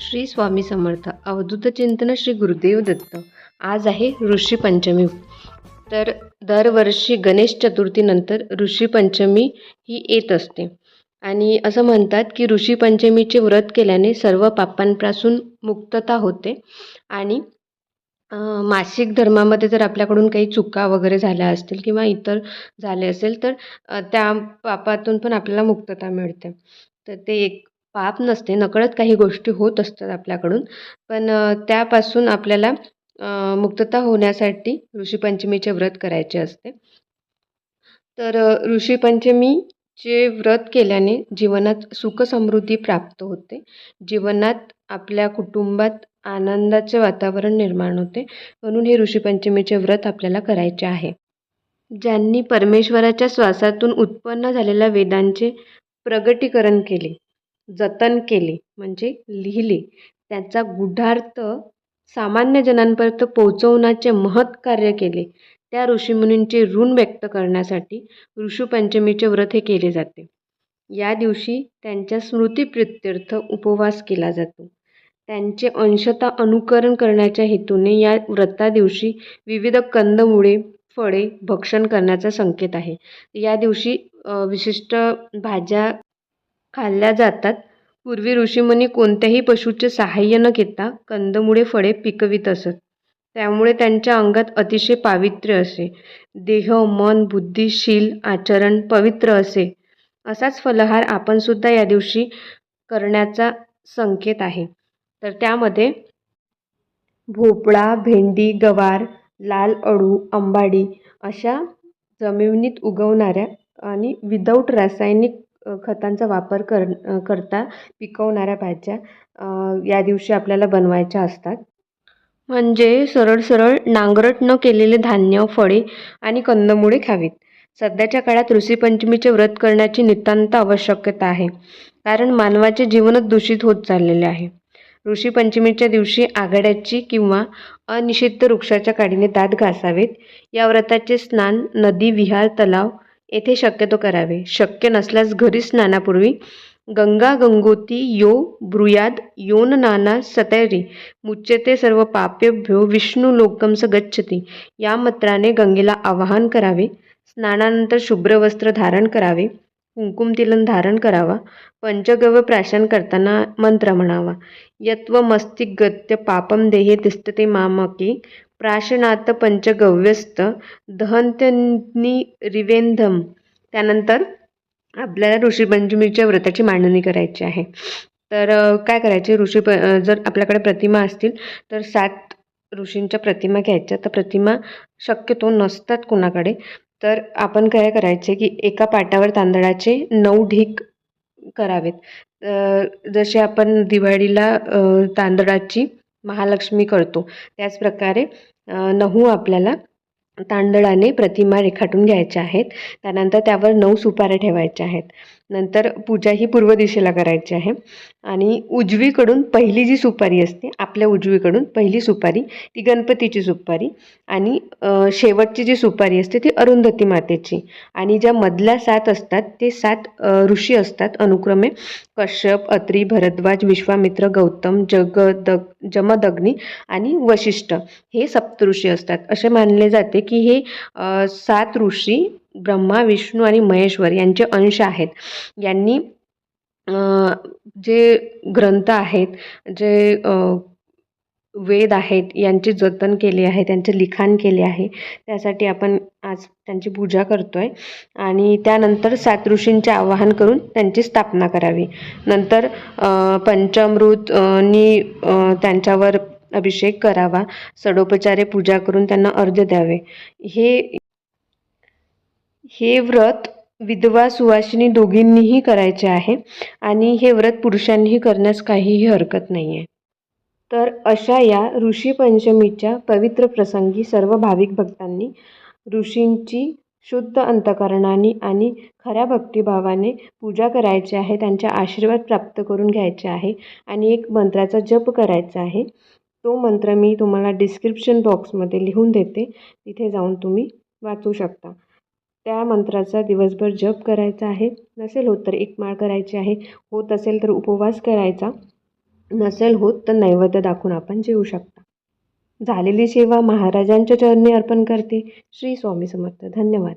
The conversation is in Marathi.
श्री स्वामी समर्थ. अवधूत चिंतन श्री गुरुदेव दत्त. आज आहे ऋषी पंचमी. तर दरवर्षी गणेश चतुर्थीनंतर ऋषी पंचमी ही येत असते. आणि असं म्हणतात की ऋषी पंचमीचे व्रत केल्याने सर्व पापांपासून मुक्तता होते. आणि मासिक धर्मामध्ये जर आपल्याकडून काही चुका वगैरे झाल्या असतील किंवा इतर झाले असेल तर त्या पापातून पण आपल्याला मुक्तता मिळते. तर ते एक पाप नसते नकळत काही गोष्टी होत असतात आपल्याकडून. पण त्यापासून आपल्याला मुक्तता होण्यासाठी ऋषीपंचमीचे व्रत करायचे असते. तर ऋषीपंचमीचे व्रत केल्याने जीवनात सुखसमृद्धी प्राप्त होते. जीवनात आपल्या कुटुंबात आनंदाचे वातावरण निर्माण होते. म्हणून हे ऋषीपंचमीचे व्रत आपल्याला करायचे आहे. ज्यांनी परमेश्वराच्या श्वासातून उत्पन्न झालेल्या वेदांचे प्रगटीकरण केले जतन केले म्हणजे लिहिले. त्याचा गूढार्थ सामान्य जनांपर्यंत पोहोचवण्याचे महत् कार्य केले. त्या ऋषीमुनींचे ऋण व्यक्त करण्यासाठी ऋषीपंचमीचे व्रत हे केले जाते. या दिवशी त्यांच्या स्मृतिप्रित्यर्थ उपवास केला जातो. त्यांचे अंशतः अनुकरण करण्याच्या हेतूने या व्रता दिवशी विविध कंदमुळे फळे भक्षण करण्याचा संकेत आहे. या दिवशी विशिष्ट भाज्या खाल्ल्या जातात. पूर्वी ऋषीमुनी कोणत्याही पशूचे सहाय्य न घेता कंदमुळे फळे पिकवित असत. त्यामुळे त्यांच्या अंगात अतिशय पावित्र्य असे. देह मन बुद्धी शील आचरण पवित्र असे. असाच फलहार आपणसुद्धा या दिवशी करण्याचा संकेत आहे. तर त्यामध्ये भोपळा भेंडी गवार लाल अळू अंबाडी अशा जमिनीत उगवणाऱ्या आणि विदाऊट रासायनिक खतांचा वापर कर करता पिकवणाऱ्या भाज्या या दिवशी आपल्याला बनवायच्या असतात. म्हणजे सरळ सरळ नांगरट न केलेले धान्य फळे आणि कंदमुळे खावीत. सध्याच्या काळात ऋषीपंचमीचे व्रत करण्याची नितांत आवश्यकता आहे. कारण मानवाचे जीवनच दूषित होत चाललेले आहे. ऋषीपंचमीच्या दिवशी आघाड्याची किंवा अनिषिद्ध वृक्षाच्या काडीने दात घासावेत. या व्रताचे स्नान नदी विहार तलाव येथे शक्यतो करावे. शक्य नसल्यास घरी स्नानापूर्वी गंगा गंगोती यो ब्रुयाद योन नाना सतैरी मुच्यते सर्व पापेभ्यो विष्णू लोकम स गच्छती. या मंत्राने गंगेला आवाहन करावे. स्नानानंतर शुभ्र वस्त्र धारण करावे. कुंकुम तिलन धारण करावा. पंचगव्य प्राशन करताना मंत्र म्हणावा. यत्वमस्ति गत्य पापम देहे तिष्ठते मामके प्राशनात पंचगव्यस्त दहंत्यनी रिवेंधम. त्यानंतर आपल्याला ऋषीपंचमीच्या व्रताची मांडणी करायची आहे. तर काय करायचे? ऋषी प जर आपल्याकडे प्रतिमा असतील तर सात ऋषींच्या प्रतिमा घ्यायच्या. तर प्रतिमा शक्यतो नसतात कोणाकडे. तर आपण काय करायचे की एका पाटावर तांदळाचे नऊ ढीक करावेत. जसे आपण दिवाळीला तांदळाची महालक्ष्मी करतो. त्याचप्रकारे नऊ आपल्याला तांदळाने प्रतिमा रेखाटून घ्यायच्या आहेत. त्यानंतर त्यावर नऊ सुपाऱ्या ठेवायच्या आहेत. नंतर पूजा ही पूर्व दिशेला करायची आहे. आणि उजवीकडून पहिली जी सुपारी असते आपल्या उजवीकडून पहिली सुपारी ती गणपतीची सुपारी आणि शेवटची जी सुपारी असते ती अरुंधती मातेची. आणि ज्या मधल्या सात असतात ते सात ऋषी असतात. अनुक्रमे कश्यप अत्री भरद्वाज विश्वामित्र गौतम जगदग जमदग्नी आणि वशिष्ठ हे सप्तऋषी असतात. असे मानले जाते की हे सात ऋषी ब्रह्मा विष्णू आणि महेश्वर यांचे अंश आहेत. यांनी जे ग्रंथ आहेत जे वेद आहेत यांचे जतन केले आहे त्यांचे लिखाण केले आहे त्यासाठी आपण आज त्यांची पूजा करतो आहे आणि त्यानंतर सात ऋषींचे आवाहन करून त्यांची स्थापना करावी. नंतर पंचामृतनी नी त्यांच्यावर अभिषेक करावा. सडोपचारे पूजा करून त्यांना अर्ध द्यावे. हे हे व्रत विधवा सुवासिनी दोघींनीही करायचे आहे आणि हे व्रत पुरुषांनीही करण्यास काहीही हरकत नाही आहे तर अशा या ऋषी पंचमीच्या पवित्र प्रसंगी सर्व भाविक भक्तांनी ऋषींची शुद्ध अंतकरणाने आणि खऱ्या भक्तिभावाने पूजा करायची आहे त्यांच्या आशीर्वाद प्राप्त करून घ्यायचे आहे आणि एक मंत्राचा जप करायचा आहे. तो मंत्र मी तुम्हाला डिस्क्रिप्शन बॉक्समध्ये लिहून देते. तिथे जाऊन तुम्ही वाचू शकता. त्या मंत्राचा दिवसभर जप करायचा आहे. नसेल होत तर एक माळ करायची आहे. होत असेल तर उपवास करायचा. नसेल होत तर नैवेद्य दाखवून आपण जेवू शकता. झालेली सेवा महाराजांच्या चरणी अर्पण करते. श्री स्वामी समर्थ. धन्यवाद.